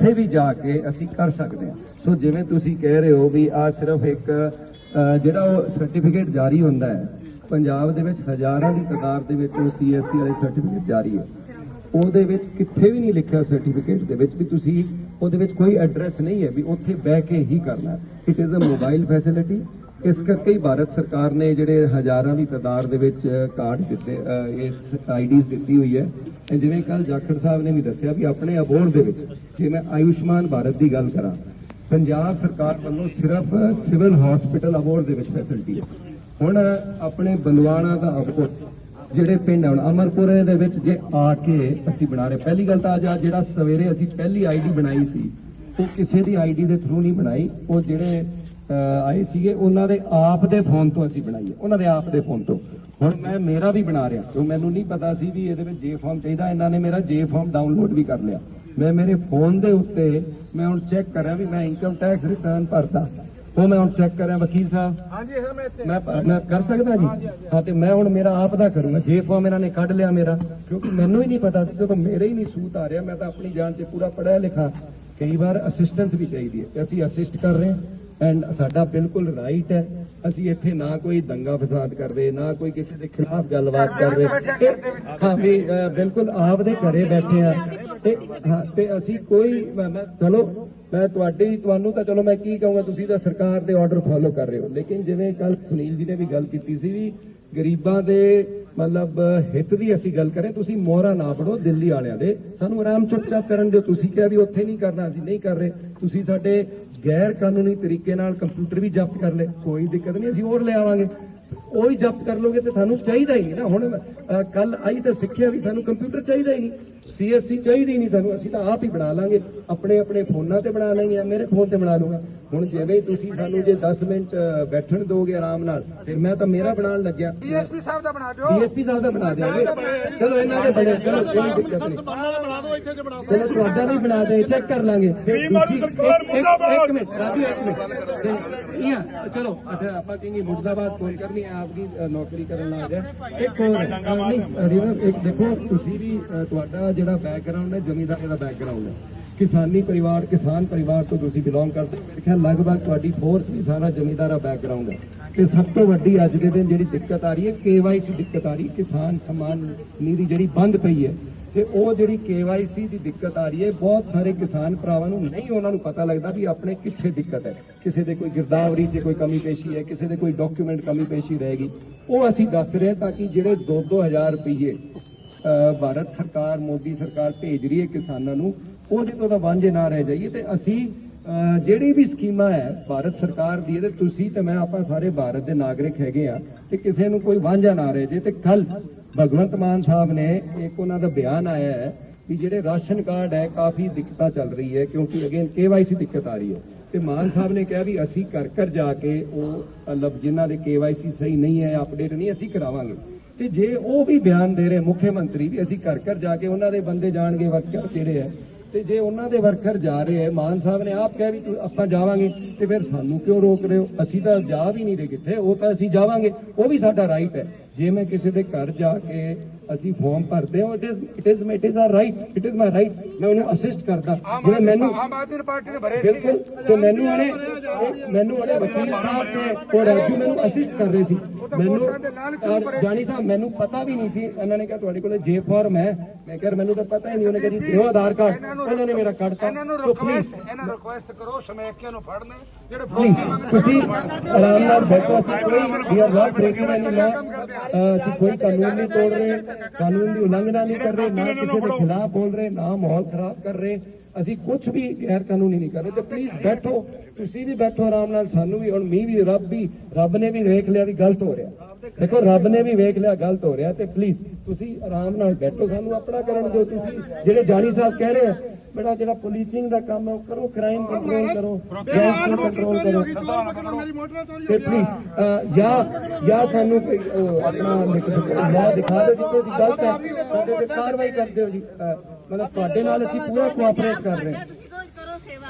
ਉੱਥੇ ਵੀ ਜਾ ਕੇ ਅਸੀਂ ਕਰ ਸਕਦੇ ਹਾਂ। ਸੋ ਜਿਵੇਂ ਤੁਸੀਂ ਕਹਿ ਰਹੇ ਹੋ ਵੀ ਆ ਸਿਰਫ ਇੱਕ ਜਿਹੜਾ ਉਹ ਸਰਟੀਫਿਕੇਟ ਜਾਰੀ ਹੁੰਦਾ ਹੈ, ਪੰਜਾਬ ਦੇ ਵਿੱਚ ਹਜ਼ਾਰਾਂ ਦੀ ਤਾਦਾਦ ਦੇ ਵਿੱਚ ਉਹ ਸੀਐਸਸੀ ਵਾਲੇ ਸਰਟੀਫਿਕੇਟ ਜਾਰੀ ਹੈ। ਉਹਦੇ ਵਿੱਚ ਕਿੱਥੇ ਵੀ ਨਹੀਂ ਲਿਖਿਆ ਸਰਟੀਫਿਕੇਟ ਦੇ ਵਿੱਚ ਵੀ ਤੁਸੀਂ ਉਹਦੇ ਵਿੱਚ ਕੋਈ ਐਡਰੈਸ ਨਹੀਂ ਹੈ ਵੀ ਉੱਥੇ ਬਹਿ ਕੇ ਹੀ ਕਰਨਾ। It is a mobile facility ਇਸ ਕਰਕੇ ਹੀ ਭਾਰਤ ਸਰਕਾਰ ਨੇ ਜਿਹੜੇ ਹਜ਼ਾਰਾਂ ਦੀ ਤਾਦਾਦ ਦੇ ਵਿੱਚ ਕਾਰਡ ਦਿੱਤੇ ਅ, ਇਸ ਆਈਡੀਜ਼ ਦਿੱਤੀ ਹੋਈ ਹੈ। ਜਿਵੇਂ ਕੱਲ ਜਾਖੜ ਸਾਹਿਬ ਨੇ ਵੀ ਦੱਸਿਆ ਵੀ ਆਪਣੇ ਅਬੋਰਡ ਦੇ ਵਿੱਚ ਜੇ ਮੈਂ ਆਯੁਸ਼ਮਾਨ ਭਾਰਤ ਦੀ ਗੱਲ ਕਰਾਂ ਪੰਜਾਬ ਸਰਕਾਰ ਵੱਲੋਂ ਸਿਰਫ ਸਿਵਲ ਹਸਪੀਟਲ ਅਬੋਰਡ ਦੇ ਵਿੱਚ ਫੈਸਿਲਿਟੀ ਹੈ। ਹੁਣ ਆਪਣੇ ਬੰਦਵਾਣਾ ਦਾ ਅਬੋਰਡ ਜਿਹੜੇ ਪਿੰਡ ਹੁਣ ਅਮਰਪੁਰੇ ਦੇ ਵਿੱਚ ਜੇ ਆ ਕੇ ਅਸੀਂ ਬਣਾ ਰਹੇ ਪਹਿਲੀ ਗੱਲ ਤਾਂ ਅੱਜ ਆਹ ਜਿਹੜਾ ਸਵੇਰੇ ਅਸੀਂ ਪਹਿਲੀ ਆਈਡੀ ਬਣਾਈ ਸੀ ਉਹ ਕਿਸੇ ਦੀ ਆਈਡੀ ਦੇ ਥਰੂ ਨਹੀਂ ਬਣਾਈ ਉਹ ਜਿਹੜੇ ਆਏ ਸੀਗੇ ਉਹਨਾਂ ਦੇ ਆਪ ਦੇ ਫੋਨ ਤੋਂ ਅਸੀਂ ਬਣਾਈ ਹੈ। ਉਹਨਾਂ ਦੇ ਆਪ ਦੇ ਫੋਨ ਤੋਂ। ਹੁਣ ਮੈਂ ਮੇਰਾ ਵੀ ਬਣਾ ਰਿਹਾ ਕਿਉਂ ਮੈਨੂੰ ਨਹੀਂ ਪਤਾ ਸੀ ਵੀ ਇਹਦੇ ਵਿੱਚ ਜੇ ਫਾਰਮ ਚਾਹੀਦਾ ਇਹਨਾਂ ਨੇ ਮੇਰਾ ਜੇ ਫਾਰਮ ਡਾਊਨਲੋਡ ਵੀ ਕਰ ਲਿਆ। ਮੈਂ ਮੇਰੇ ਫੋਨ ਦੇ ਉੱਤੇ ਮੈਂ ਹੁਣ ਚੈੱਕ ਕਰ ਰਿਹਾ ਵੀ ਮੈਂ ਇਨਕਮ ਟੈਕਸ ਰਿਟਰਨ ਭਰਦਾ। ਉਹ ਮੈਂ ਹੁਣ ਚੈੱਕ ਕਰ ਰਿਹਾ ਵਕੀਲ ਸਾਹਿਬ। ਹਾਂਜੀ ਸਰ ਮੈਂ ਇੱਥੇ। ਮੈਂ ਕਰ ਸਕਦਾ ਜੀ? ਹਾਂ ਤੇ ਮੈਂ ਹੁਣ ਮੇਰਾ ਆਪ ਦਾ ਕਰੂੰਗਾ। ਜੇ ਫਾਰਮ ਇਹਨਾਂ ਨੇ ਕੱਢ ਲਿਆ ਮੇਰਾ ਕਿਉਂਕਿ ਮੈਨੂੰ ਹੀ ਨਹੀਂ ਪਤਾ ਸੀ ਜਦੋਂ ਮੇਰੇ ਹੀ ਨਹੀਂ ਸੂਤ ਆ ਰਿਹਾ ਮੈਂ ਤਾਂ ਆਪਣੀ ਜਾਨ 'ਚ ਪੂਰਾ ਪੜਿਆ ਲਿਖਾ। ਕਈ ਵਾਰ ਅਸਿਸਟੈਂਸ ਵੀ ਚਾਹੀਦੀ ਹੈ। ਅਸੀਂ ਅਸਿਸਟ ਕਰ ਰਹੇ ਹਾਂ। ਐਂਡ ਸਾਡਾ ਬਿਲਕੁਲ ਰਾਈਟ ਹੈ। ਅਸੀਂ ਇੱਥੇ ਨਾ ਕੋਈ ਦੰਗਾ ਫਸਾਦ ਕਰਦੇ ਨਾ ਕੋਈ ਕਿਸੇ ਦੇ ਖਿਲਾਫ ਗੱਲਬਾਤ ਕਰ ਰਹੇ ਤੇ- ਹਾਂ ਵੀ ਬਿਲਕੁਲ ਆਪਦੇ ਘਰੇ ਬੈਠੇ ਆ। ਤੇ ਤੇ ਅਸੀਂ ਕੋਈ ਚਲੋ ਮੈਂ ਤੁਹਾਡੀ ਤੁਹਾਨੂੰ ਤਾਂ ਚਲੋ ਮੈਂ ਕੀ ਕਹੂੰਗਾ ਤੁਸੀਂ ਤਾਂ ਸਰਕਾਰ ਦੇ ਆਰਡਰ ਫਾਲੋ ਕਰ ਰਹੇ ਹੋ। ਲੇਕਿਨ ਜਿਵੇਂ ਕੱਲ ਸੁਨੀਲ ਜੀ ਨੇ ਵੀ ਗੱਲ ਕੀਤੀ ਸੀ ਵੀ ਗਰੀਬਾਂ ਦੇ ਮਤਲਬ ਹਿੱਤ ਦੀ ਅਸੀਂ ਗੱਲ ਕਰੇ, ਤੁਸੀਂ ਮੋਹਰਾ ਨਾ ਪੜੋ ਦਿੱਲੀ ਵਾਲਿਆਂ ਦੇ। ਸਾਨੂੰ ਆਰਾਮ ਚੁੱਪਚਾਪ ਕਰਨ ਦਿਓ। ਤੁਸੀਂ ਕਿਹਾ ਵੀ ਉੱਥੇ ਨਹੀਂ ਕਰਨਾ, ਅਸੀਂ ਨਹੀਂ ਕਰ ਰਹੇ। ਤੁਸੀਂ ਸਾਡੇ ਗੈਰ ਕਾਨੂੰਨੀ ਤਰੀਕੇ ਨਾਲ ਕੰਪਿਊਟਰ ਵੀ ਜ਼ਬਤ ਕਰ ਲਏ। ਕੋਈ ਦਿੱਕਤ ਨਹੀਂ, ਅਸੀਂ ਹੋਰ ਲੈ ਆਵਾਂਗੇ। ਉਹ ਹੀ ਜ਼ਬਤ ਕਰ ਲੋਗੇ ਤੇ ਸਾਨੂੰ ਚਾਹੀਦਾ ਹੀ ਨਹੀਂ ਨਾ। ਹੁਣ ਕੱਲ ਆਈ ਤਾਂ ਸਿੱਖਿਆ ਵੀ ਸਾਨੂੰ ਕੰਪਿਊਟਰ ਚਾਹੀਦਾ ਹੀ ਨਹੀਂ। ਸੀਐਸਸੀ ਚਾਹੀਦੀ ਨਹੀਂ ਸਾਨੂੰ ਅਸੀਂ ਤਾਂ ਆਪ ਹੀ ਬਣਾ ਲਾਂਗੇ। ਆਪਣੇ ਆਪਣੇ ਫੋਨਾਂ ਤੇ ਬਣਾ ਲਾਂਗੇ ਮੇਰੇ ਫੋਨ ਤੇ ਬਣਾ ਲੂੰਗਾ ਹੁਣ ਜਿਵੇਂ ਤੁਸੀਂ ਸਾਨੂੰ ਜੇ 10 ਮਿੰਟ ਬੈਠਣ ਦੋਗੇ ਆਰਾਮ ਨਾਲ ਫਿਰ ਮੈਂ ਤਾਂ ਮੇਰਾ ਬਣਾਉਣ ਲੱਗਿਆ। ਡੀਐਸਪੀ ਸਾਹਿਬ ਦਾ ਬਣਾ ਦਿਓ। ਡੀਐਸਪੀ ਸਾਹਿਬ ਦਾ ਬਣਾ ਦਿਆਂਗੇ ਚਲੋ ਇਹਨਾਂ ਦੇ ਬਣੇ ਚਲੋ ਕੋਈ ਦਿੱਕਤ ਨਹੀਂ। ਬਣਾ ਦਿਓ ਇੱਥੇ ਜੇ ਬਣਾ ਚਲੋ ਤੁਹਾਡਾ ਵੀ ਬਣਾ ਦੇ ਚੈੱਕ ਕਰ ਲਾਂਗੇ। ਇੱਕ- ਇੱਕ- ਮੁਰਦਾਬਾਦ। ਇੱਕ ਮਿੰਟ ਰਾਜੂ ਇੱਕ ਮਿੰਟ। ਇਹ ਚਲੋ ਅੱਛਾ ਆਪਾਂ ਕਹਾਂਗੇ ਮੁਰਦਾਬਾਦ ਕੋਈ ਕਰਨੀ ਹੈ ਆਪਕੀ ਨੌਕਰੀ ਕਰਨ ਲੱਗ ਗਿਆ ਇੱਕ ਹੋਰ ਇੱਕ ਦੇਖੋ ਤੁਸੀਂ ਵੀ ਤੁਹਾਡਾ ਜਿਹੜਾ ਬੈਕਗ੍ਰਾਉਂਡ ਹੈ ਜ਼ਮੀਂਦਾਰੀ ਦਾ ਬੈਕਗ੍ਰਾਉਂਡ ਹੈ। ਕਿਸਾਨੀ ਪਰਿਵਾਰ ਕਿਸਾਨ ਪਰਿਵਾਰ ਤੋਂ ਤੁਸੀਂ ਬਿਲੋਂਗ ਕਰਦੇ ਹੋ। ਸਿੱਖਿਆ ਲਗਭਗ ਤੁਹਾਡੀ ਫੋਰਸ ਵੀ ਸਾਰਾ ਜ਼ਮੀਂਦਾਰਾ ਬੈਕਗ੍ਰਾਉਂਡ ਹੈ। ਤੇ ਸਭ ਤੋਂ ਵੱਡੀ ਅੱਜ ਦੇ ਦਿਨ ਜਿਹੜੀ ਦਿੱਕਤ ਆ ਰਹੀ ਹੈ ਕੇਵਾਈਸੀ ਦਿੱਕਤ ਆ ਰਹੀ ਕਿਸਾਨ ਸਮਾਨ ਨੀਤੀ ਜਿਹੜੀ ਬੰਦ ਪਈ ਹੈ ਤੇ ਉਹ ਜਿਹੜੀ ਕੇਵਾਈਸੀ ਦੀ ਦਿੱਕਤ ਆ ਰਹੀ ਹੈ ਬਹੁਤ ਸਾਰੇ ਕਿਸਾਨ ਭਰਾਵਾਂ ਨੂੰ ਨਹੀਂ ਉਹਨਾਂ ਨੂੰ ਪਤਾ ਲੱਗਦਾ ਵੀ ਆਪਣੇ ਕਿੱਥੇ ਦਿੱਕਤ ਹੈ। ਕਿਸੇ ਦੇ ਕੋਈ ਗਿਰਦਾਵਰੀ 'ਚ ਕੋਈ ਕਮੀ ਪੇਸ਼ੀ ਹੈ ਕਿਸੇ ਦੇ ਕੋਈ ਡਾਕੂਮੈਂਟ ਕਮੀ ਪੇਸ਼ੀ ਰਹੇਗੀ। ਉਹ ਅਸੀਂ ਦੱਸ ਰਹੇ ਤਾਂ ਕਿ ਜਿਹੜੇ 2-2000 ਰੁਪਏ ਅ, ਭਾਰਤ ਸਰਕਾਰ, ਮੋਦੀ ਸਰਕਾਰ ਭੇਜ ਰਹੀ ਹੈ ਕਿਸਾਨਾਂ ਨੂੰ ਉਹਦੇ ਤੋਂ ਤਾਂ ਵਾਂਝੇ ਨਾ ਰਹਿ ਜਾਈਏ ਤੇ ਅਸੀਂ ਜਿਹੜੀ ਵੀ ਸਕੀਮਾਂ ਹੈ ਭਾਰਤ ਸਰਕਾਰ ਦੀ, ਇਹਦੇ ਤੁਸੀਂ ਤੇ ਮੈਂ ਆਪਾਂ ਸਾਰੇ ਭਾਰਤ ਦੇ ਨਾਗਰਿਕ ਹੈਗੇ ਆ, ਤੇ ਕਿਸੇ ਨੂੰ ਕੋਈ ਵਾਂਝਾ ਨਾ ਰਹਿ ਜੇ ਤੇ ਕੱਲ ਭਗਵੰਤ ਮਾਨ ਸਾਹਿਬ ਨੇ ਇੱਕ ਉਹਨਾਂ ਦਾ ਬਿਆਨ ਆਇਆ ਹੈ ਵੀ ਜਿਹੜੇ ਰਾਸ਼ਨ ਕਾਰਡ ਹੈ, ਕਾਫੀ ਦਿੱਕਤਾਂ ਚੱਲ ਰਹੀ ਹੈ, ਕਿਉਂਕਿ ਅਗੇਨ ਕੇਵਾਈਸੀ ਦਿੱਕਤ ਆ ਰਹੀ ਹੈ। ਤੇ ਮਾਨ ਸਾਹਿਬ ਨੇ ਕਿਹਾ ਵੀ ਅਸੀਂ ਘਰ ਘਰ ਜਾ ਕੇ ਉਹ ਮਤਲਬ ਜਿਨ੍ਹਾਂ ਦੇ ਕੇਵਾਈਸੀ ਸਹੀ ਨਹੀਂ ਹੈ ਅਪਡੇਟ ਨਹੀਂ, ਅਸੀਂ ਕਰਾਵਾਂਗੇ। ਤੇ ਜੇ ਉਹ ਵੀ ਬਿਆਨ ਦੇ ਰਹੇ ਮੁੱਖ ਮੰਤਰੀ ਵੀ, ਅਸੀਂ ਘਰ ਘਰ ਜਾ ਕੇ ਉਹਨਾਂ ਦੇ ਬੰਦੇ ਜਾਣਗੇ ਵਰਕਰ ਕਿਹੜੇ ਹੈ ਤੇ ਜੇ ਉਹਨਾਂ ਦੇ ਵਰਕਰ ਜਾ ਰਹੇ ਹੈ ਮਾਨ ਸਾਹਿਬ ਨੇ ਆਪ ਕਿਹਾ ਵੀ ਆਪਾਂ ਜਾਵਾਂਗੇ, ਤੇ ਫਿਰ ਸਾਨੂੰ ਕਿਉਂ ਰੋਕ ਰਹੇ ਹੋ? ਅਸੀਂ ਤਾਂ ਜਾ ਵੀ ਨਹੀਂ ਰਹੇ ਕਿੱਥੇ, ਉਹ ਤਾਂ ਅਸੀਂ ਜਾਵਾਂਗੇ। ਉਹ ਵੀ ਸਾਡਾ ਰਾਈਟ ਹੈ। ਜੇ ਮੈਂ ਕਿਸੇ ਦੇ ਘਰ ਜਾ ਕੇ ਅਸੀਂ ਫਾਰਮ ਭਰਦੇ ਹਾਂ it is it is it is are right it is my right ਮੈਂ ਉਹਨੂੰ ਅਸਿਸਟ ਕਰਦਾ। ਜਿਵੇਂ ਮੈਨੂੰ ਆਮ ਆਦਮੀ ਪਾਰਟੀ ਨੇ ਭਰੇ ਸੀ। ਬਿਲਕੁਲ ਤੇ ਮੈਨੂੰ ਉਹਨੇ ਉਹ- ਮੈਨੂੰ ਉਹਨੇ ਵਕੀਲ ਸਾਹਿਬ ਤੇ ਉਹ ਰਾਜੂ ਮੈਨੂੰ ਅਸਿਸਟ ਕਰ ਰਹੇ ਸੀ। ਮੈਨੂੰ ਜਾਨੀ ਸਾਹਿਬ ਮੈਨੂੰ ਪਤਾ ਵੀ ਨਹੀਂ ਸੀ। ਇਹਨਾਂ ਨੇ ਕਿਹਾ ਤੁਹਾਡੇ ਕੋਲੇ ਜੇ ਫਾਰਮ ਹੈ। ਮੈਂ ਕਿਹਾ ਮੈਨੂੰ ਤਾਂ ਪਤਾ ਹੀ ਨਹੀਂ। ਉਹਨੇ ਕਿਹਾ ਜੀ ਦਿਓ ਆਧਾਰ ਕਾਰਡ। ਉਹਨਾਂ ਨੇ ਮੇਰਾ ਕੱਢਤਾ ਇਹਨਾਂ ਨੂੰ ਰਿਕੁਐਸਟ ਇਹਨਾਂ ਰਿਕੁਐਸਟ ਕਰੋ ਸਮੈਕਿਆਂ ਨੂੰ ਫੜਨੇ। ਜਿਹੜੇ ਨਹੀਂ, ਤੁਸੀਂ ਆਰਾਮ ਨਾਲ ਬੈਠੋ, ਅਸੀਂ ਕੋਈ ਵੀ ਆਰ ਨਾਟ ਬ੍ਰੇਕਿੰਗ ਐਨੀ ਲਾ ਅਸੀਂ ਕੋਈ ਕਾਨੂੰਨ ਨਹੀਂ ਤੋੜ ਰਹੇ, ਕਾਨੂੰਨ ਦੀ ਉਲੰਘਣਾ ਨਹੀਂ ਕਰ ਰਹੇ, ਨਾ ਕਿਸੇ ਦੇ ਖਿਲਾਫ ਬੋਲ ਰਹੇ, ਨਾ ਮਾਹੌਲ ਖਰਾਬ ਕਰ ਰਹੇ। ਅਸੀਂ ਕੁਝ ਵੀ ਗੈਰ ਕਾਨੂੰਨੀ ਨਹੀਂ ਕਰ ਰਹੇ। ਤੇ ਪਲੀਜ਼ ਬੈਠੋ, ਤੁਸੀਂ ਵੀ ਬੈਠੋ ਆਰਾਮ ਨਾਲ, ਸਾਨੂੰ ਵੀ, ਹੁਣ ਮੀਂਹ ਵੀ, ਰੱਬ ਵੀ, ਰੱਬ ਨੇ ਵੀ ਵੇਖ ਲਿਆ ਵੀ ਗਲਤ ਹੋ ਰਿਹਾ। ਦੇਖੋ, ਰੱਬ ਨੇ ਵੀ ਵੇਖ ਲਿਆ ਗਲਤ ਹੋ ਰਿਹਾ ਤੇ ਪਲੀਜ਼ ਤੁਸੀਂ ਆਰਾਮ ਨਾਲ ਬੈਠੋ, ਸਾਨੂੰ ਆਪਣਾ ਕਰਨ ਦਿਓ ਤੁਸੀਂ। ਜਿਹੜੇ ਜਾਨੀ ਸਾਹਿਬ ਕਹਿ ਰਹੇ ਆ ਬੇਟਾ ਜਿਹੜਾ ਪੁਲਿਸਿੰਗ ਦਾ ਕੰਮ ਹੈ ਉਹ ਕਰੋ ਕ੍ਰਾਈਮ ਕੰਟਰੋਲ ਕਰੋ। ਨੂੰ ਕੰਟਰੋਲ ਕਰੋ। ਮੇਰੀ ਮੋਟਰ ਤੋਰੀ ਤੇ ਪਲੀਜ਼ ਜਾਂ ਜਾਂ ਸਾਨੂੰ ਕੋਈ ਆਪਣਾ ਲਾ ਦਿਖਾ ਦਿਓ ਜਿੱਥੇ ਅਸੀਂ ਗਲਤ ਹੈ ਸਾਡੇ ਤੇ ਕਾਰਵਾਈ ਕਰ ਦਿਓ ਜੀ। ਮਤਲਬ ਤੁਹਾਡੇ ਨਾਲ ਅਸੀਂ ਪੂਰਾ ਕੋਆਪਰੇਟ ਕਰ ਰਹੇ ਹਾਂ। ਤੁਸੀਂ ਕੋਈ ਕਰੋ ਸੇਵਾ।